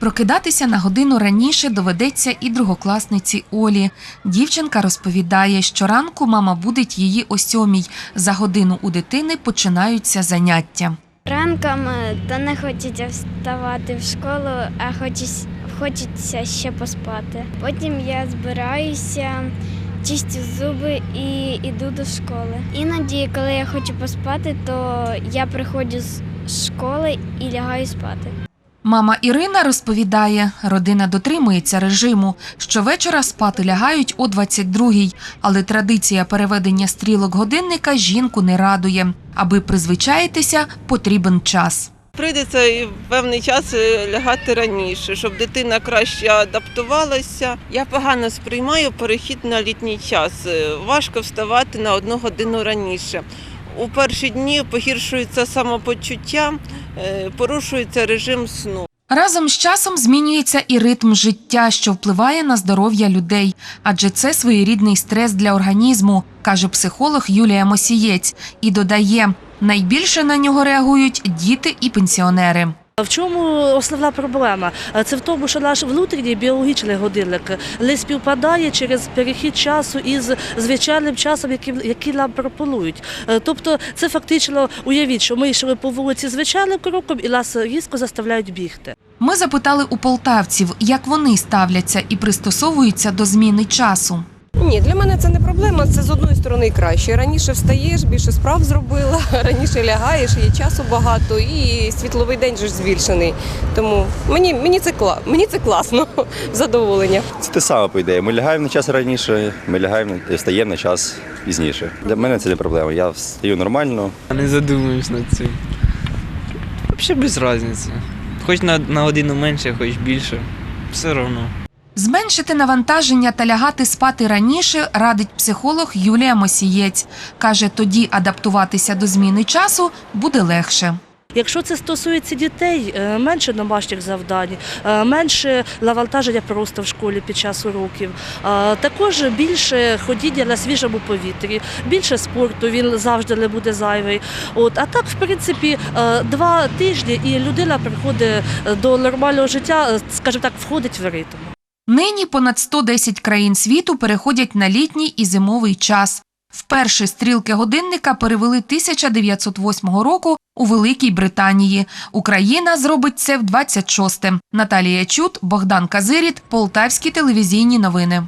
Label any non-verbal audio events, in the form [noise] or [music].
Прокидатися на годину раніше доведеться і другокласниці Олі. Дівчинка розповідає, що ранку мама будить її о сьомій. За годину у дитини починаються заняття. Ранком е, то не хочеться вставати в школу, а хочеться, хочеться ще поспати. Потім я збираюся, чистю зуби і йду до школи. Іноді, коли я хочу поспати, то я приходжу з школи і лягаю спати. Мама Ірина розповідає, родина дотримується режиму. Щовечора спати лягають о 22-й, але традиція переведення стрілок годинника жінку не радує. Аби призвичаїтися, потрібен час. Прийдеться певний час е, лягати раніше, щоб дитина краще адаптувалася. Я погано сприймаю перехід на літній час. Е, Важко вставати на одну годину раніше. У перші дні погіршується самопочуття, е, порушується режим сну. Разом з часом змінюється і ритм життя, що впливає на здоров'я людей, адже це своєрідний стрес для організму, каже психолог Юлія Мосієць, і додає, найбільше на нього реагують діти і пенсіонери. В чому основна проблема? Е, Це в тому, що наш внутрішній біологічний годинник не співпадає через перехід часу із звичайним часом, який, який нам пропонують. Е, Тобто, це фактично уявіть, що ми йшли по вулиці звичайним кроком і нас різко заставляють бігти. Ми запитали у полтавців, як вони ставляться і пристосовуються до зміни часу. Ні, для мене це не проблема. Це з одної сторони краще. Раніше встаєш, більше справ зробила, [laughs] раніше лягаєш, є часу багато, і світловий день же ж збільшений. Тому мені, мені це кла, мені це класно, [laughs] задоволення. Це те саме, по ідеї. Ми лягаємо на час раніше, ми лягаємо і встаємо на час пізніше. Для мене це не проблема. Я встаю нормально, Я не задумуюсь над цим. Взагалі без різниці. Хоч на, на годину менше, хоч більше. Все одно. Зменшити навантаження та лягати спати раніше радить психолог Юлія Мосієць. Каже, тоді адаптуватися до зміни часу буде легше. Якщо це стосується дітей, е, менше домашніх завдань, е, менше навантаження просто в школі під час уроків, е, також більше ходіння на свіжому повітрі, більше спорту, він завжди не буде зайвий. От, а так, в принципі, два тижні і людина приходить до нормального життя, скажімо так, входить в ритм. Нині понад 110 країн світу переходять на літній і зимовий час. Вперше стрілки годинника перевели 1908 року у Великій Британії. Україна зробить це в 26-те. Наталія Чут, Богдан Казиріт, Полтавські телевізійні новини.